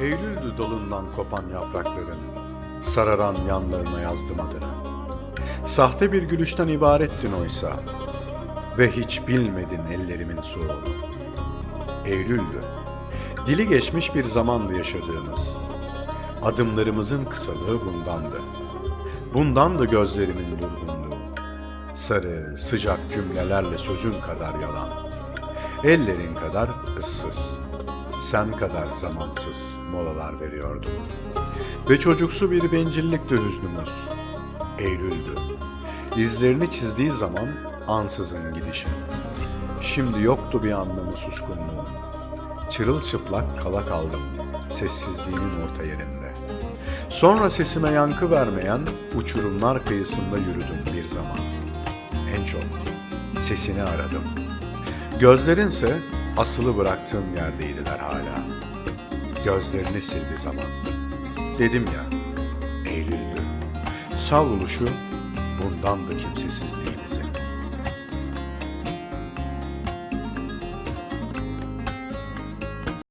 Eylül'dü dalından kopan yaprakların, sararan yanlarına yazdım adını. Sahte bir gülüşten ibarettin oysa ve hiç bilmedin ellerimin soğuğunu. Eylül'dü, dili geçmiş bir zamandı yaşadığımız. Adımlarımızın kısalığı bundandı. Bundandı gözlerimin durgunluğu. Sarı, sıcak cümlelerle sözün kadar yalan. Ellerin kadar ıssız, sen kadar zamansız molalar veriyordum. Ve çocuksu bir bencillikti hüznümüz. Eylül'dü. İzlerini çizdiği zaman ansızın gidişi. Şimdi yoktu bir anlamı suskunluğun. Çırılçıplak kala kaldım sessizliğimin orta yerinde. Sonra sesime yankı vermeyen uçurumlar kıyısında yürüdüm bir zaman. En çok sesini aradım. Gözlerinse asılı bıraktığım yerdeydiler hala. Gözlerini sildi zaman. Dedim ya, Eylül'dü. Savruluşu bundandı kimsesizliğimizin.